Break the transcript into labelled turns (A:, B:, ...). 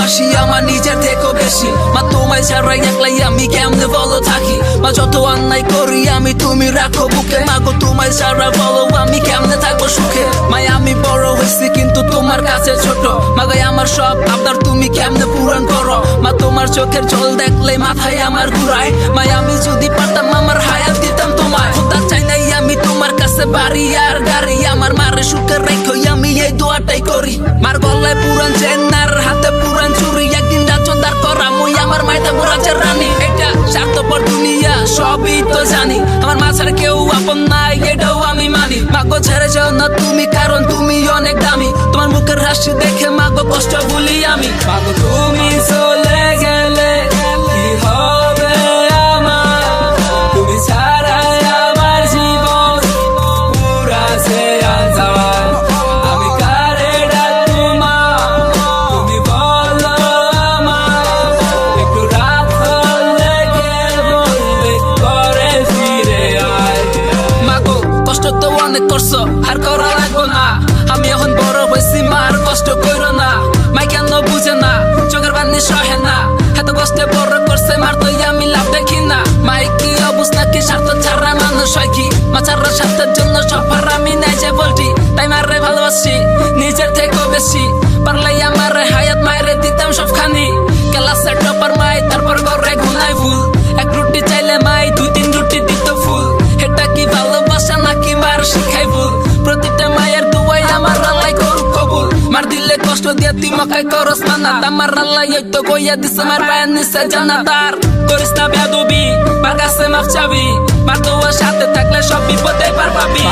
A: ভালোবাসি, আমার নিজের থেকেও বেশি। মা, তোমায় ছাড়া একলাই আমি কেমনে বলো থাকি? মা, যত অন্যায় করি আমি, তুমি রাখো বুকে। মা গো, তোমায় ছাড়া বলো আমি কেমনে থাকব সুখে? মাই আমি বড় হয়েছি, কিন্তু তোমার কাছে ছোট। মাগাই আমার সব আবদার তুমি কেমনে পূরণ করো? মা, তোমার চোখের জল দেখলে মাথায় আমার ঘুরায়। মাই আমি যদি পারতাম মাগো ছেড়ে যাও না তুমি, কারণ তুমি অনেক দামি। তোমার মুখের হাসি দেখে মাগো কষ্ট কষ্ট তো অনেক করছ, আর করা লাগবো না। আমি এখন বড় হয়েছি মার কষ্ট করো না। মাই কেন বুঝে না, চোখের বান্নি সহে না। এত কষ্টে বড় করছে, মার তো আমি লাভ দেখি না। মাই কি অবস্থা, কি স্বার্থ ছাড়া মানুষ হয় কি? মা, ছাড়া স্বার্থের জন্য সফার আমি নাই যে বলটি। তাই মারে ভালোবাসি, নিজের থেকেও বেশি। কষ্ট দিয়ে তুই মাখাই করস না আমার আল্লাহ এই তো কইয়া দিছে মার বায়ান নিছে জানাতার করিস না বেদবি মার কাছে মাফ চাবি। মার সাথে থাকলে সব বিপদে পার পাবি।